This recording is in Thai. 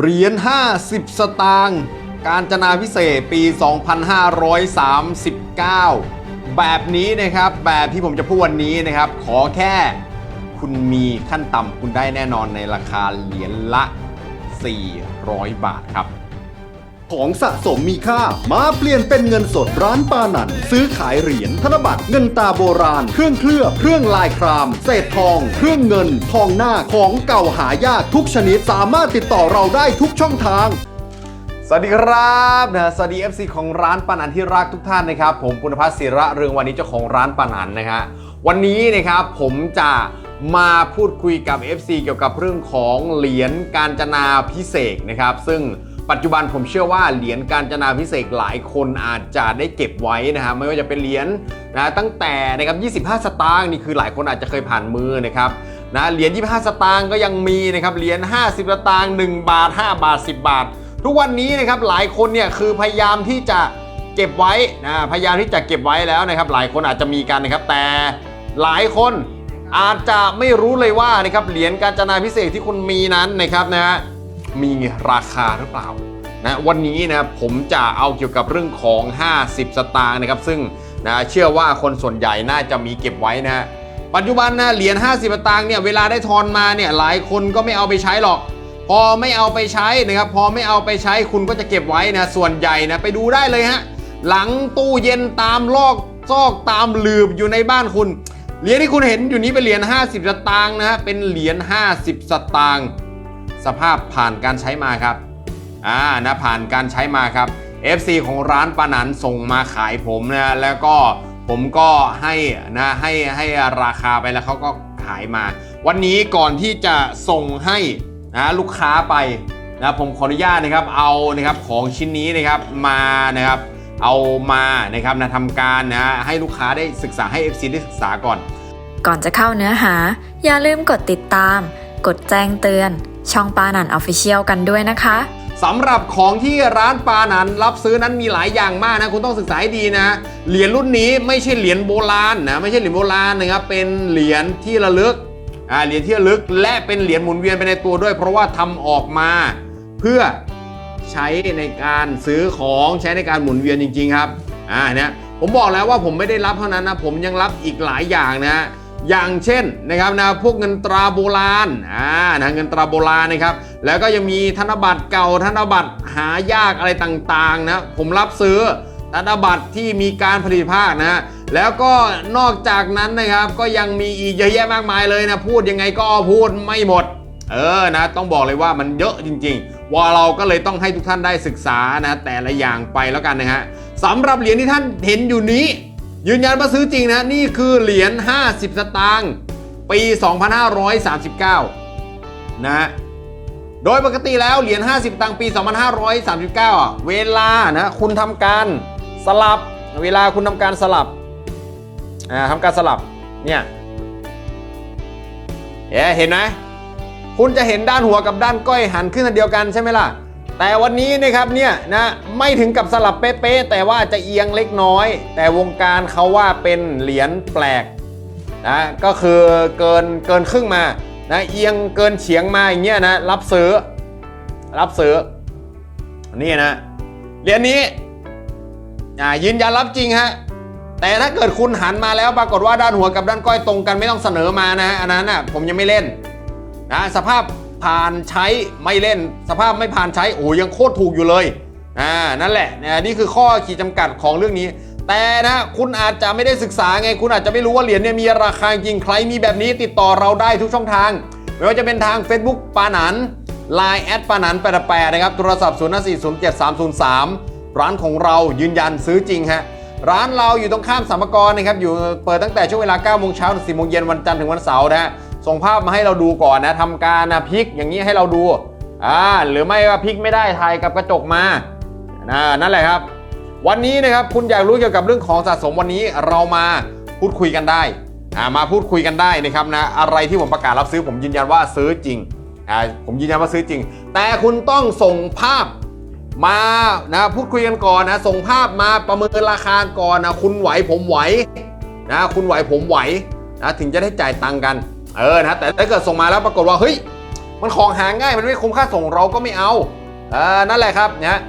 เหรียญ 50 สตางค์การจนาพิเศษปี 2539 แบบนี้นะครับ แบบที่ผมจะพูดวันนี้นะครับ ขอแค่คุณมีขั้นต่ำคุณได้แน่นอนในราคาเหรียญละ 400 บาทครับ ของสะสมมีค่า มาเปลี่ยนเป็นเงินสดร้านปานัน ซื้อขายเหรียญธนบัตรเงินตาโบราณ เครื่องเคลือบเครื่องลายคราม เศษทอง เครื่องเงิน ทองหน้าของเก่าหายากทุกชนิด สามารถติดต่อเราได้ทุกช่องทาง สวัสดีครับนะสวัสดี FC ของร้านปานันที่รักทุกท่านนะครับ ผมปุณพัฒน์ศิระเรืองวันนี้เจ้าของร้านปานันนะฮะวันนี้นะครับผมจะมาพูดคุยกับ FC เกี่ยวกับเรื่องของเหรียญการจนาพิเศษนะครับ ซึ่ง ปัจจุบันผมเชื่อว่าเหรียญการจนาพิเศษหลายคนอาจจะได้เก็บไว้นะฮะไม่ว่าจะเป็นเหรียญนะตั้งแต่นะครับ25 สตางค์นี่คือหลายคนอาจจะเคยผ่านมือนะครับนะเหรียญ25 สตางค์ก็ยังมีนะครับเหรียญ50 สตางค์1บาท 5 บาท 10 บาท ทุกวันนี้นะครับหลายคนเนี่ยคือพยายามที่จะเก็บไว้นะพยายามที่จะเก็บไว้แล้วนะครับ หลายคนอาจจะมีกันนะครับ แต่หลายคนอาจจะไม่รู้เลยว่านะครับเหรียญการจนาพิเศษที่คุณมีนั้นนะครับนะฮะ มีราคาหรือเปล่านะวันนี้นะผมจะเอาเกี่ยวกับเรื่องของ 50 สตางค์นะครับ ซึ่งนะเชื่อว่าคนส่วนใหญ่น่าจะมีเก็บไว้นะปัจจุบันนะเหรียญ 50 สตางค์เนี่ยเวลาได้ทอนมาเนี่ยหลายคนก็ไม่เอาไปใช้หรอก พอไม่เอาไปใช้นะครับพอไม่เอาไปใช้คุณก็จะเก็บไว้นะส่วนใหญ่นะไปดูได้เลยฮะหลังตู้เย็นตามลอกซอกตามหลืบอยู่ในบ้านคุณเหรียญที่คุณเห็นอยู่นี้เป็นเหรียญ 50 สตางค์นะฮะเป็นเหรียญ 50 สตางค์ สภาพผ่านการใช้มาครับอ่านะผ่านการใช้มาครับ FC ของร้านปานันส่งมาขายผมนะแล้วก็ผมก็ให้นะให้ให้ราคาไปแล้วเขาก็ขายมา วันนี้ก่อนที่จะส่งให้นะลูกค้าไปนะผมขออนุญาตนะครับเอานะครับของชิ้นนี้นะครับมานะครับเอามานะครับนะทำการนะให้ลูกค้าได้ศึกษาให้ FC ได้ศึกษาก่อน ก่อนจะเข้าเนื้อหา อย่าลืมกดติดตาม กดแจ้งเตือน ช่องปานันออฟฟิเชียลกันด้วยนะคะสำหรับของที่ร้านปานันรับซื้อนั้นมีหลายอย่างมากนะคุณต้องศึกษาให้ดีนะเหรียญรุ่นนี้ไม่ใช่เหรียญโบราณนะไม่ใช่เหรียญโบราณนะครับเป็นเหรียญที่ระลึกอ่าเหรียญที่ระลึกและเป็นเหรียญหมุนเวียนไปในตัวด้วย เพราะว่าทำออกมาเพื่อใช้ในการซื้อของใช้ในการหมุนเวียนจริง ๆ ครับอ่าเนี่ยผมบอกแล้วว่าผมไม่ได้รับเท่านั้นนะผมยังรับอีกหลายอย่างนะ อย่างเช่นนะครับนะพวกเงินตราโบราณอ่านะเงินตราโบราณนะครับแล้วก็ยังมีธนบัตรเก่าธนบัตรหายากอะไรต่างๆนะผมรับซื้อธนบัตรที่มีการผลิตภาคนะแล้วก็นอกจากนั้นนะครับก็ยังมีอีกเยอะแยะมากมายเลยนะพูดยังไงก็พูดไม่หมด เออนะต้องบอกเลยว่ามันเยอะจริง ๆ ว่าเราก็เลยต้องให้ทุกท่านได้ศึกษานะแต่ละอย่างไปแล้วกันนะฮะสำหรับเหรียญที่ท่านเห็นอยู่นี้ ยืนยันว่าซื้อจริงนะ นี่คือเหรียญ 50 สตางค์ปี 2539 นะฮะโดยปกติแล้วเหรียญ 50สตางค์ปี 2539อะเวลานะคุณทำการสลับเวลาคุณทำการสลับอ่าทำการสลับเนี่ยเอ๊ะเห็นไหมคุณจะเห็นด้านหัวกับด้านก้อยหันขึ้นอันเดียวกันใช่ไหมล่ะ แต่วันนี้นะครับเนี่ยนะไม่ถึงกับสลับเป๊ะๆแต่ว่าจะเอียงเล็กน้อย แต่วงการเขาว่าเป็นเหรียญแปลกนะก็คือเกินเกินครึ่งมานะเอียงเกินเฉียงมาอย่างเงี้ยนะรับซื้อรับซื้อนี่นะเหรียญนี้อ่ายืนยันรับจริงฮะแต่ถ้าเกิดคุณหันมาแล้วปรากฏว่าด้านหัวกับด้านก้อยตรงกันไม่ต้องเสนอมานะอันนั้นน่ะผมยังไม่เล่นนะสภาพ ผ่านใช้ไม่เล่น สภาพไม่ผ่านใช้โอ้ยังโคตรถูกอยู่เลยอ่านั่นแหละนะนี่คือข้อขีดจำกัดของเรื่องนี้ แต่นะคุณอาจจะไม่ได้ศึกษาไง คุณอาจจะไม่รู้ว่าเหรียญเนี่ยมีราคาจริงใครมีแบบนี้ติดต่อเราได้ทุกช่องทาง ไม่ว่าจะเป็นทาง Facebook ปานัน Line แอดปานันแปดแปดนะครับโทรศัพท์0 4 0 7 3 0 3ร้านของเรายืนยันซื้อจริงฮะร้านเราอยู่ตรงข้ามสามกรนะครับอยู่เปิดตั้งแต่ช่วงเวลา9โมงเช้าถึง4โมงเย็นวันจันทร์ถึงวันเสาร์นะฮะ ส่งภาพมาให้เราดูก่อนนะทำการนะพลิกอย่างนี้ให้เราดูอ่าหรือไม่ว่าพลิกไม่ได้ถ่ายกับกระจกมานะนั่นแหละครับ วันนี้นะครับคุณอยากรู้เกี่ยวกับเรื่องของสะสมวันนี้เรามาพูดคุยกันได้อ่ามาพูดคุยกันได้นะครับนะอะไรที่ผมประกาศรับซื้อผมยืนยันว่าซื้อจริงอ่าผมยืนยันว่าซื้อจริง แต่คุณต้องส่งภาพมานะพูดคุยกันก่อนนะส่งภาพมาประเมินราคาก่อนนะคุณไหวผมไหวนะคุณไหวผมไหวนะถึงจะได้จ่ายตังค์กัน เออนะแต่ถ้าเกิดส่งมาแล้วปรากฏว่าเฮ้ยมันของหาง่ายมันไม่คุ้มค่าส่งเราก็ไม่เอาเออนั่นแหละครับนะ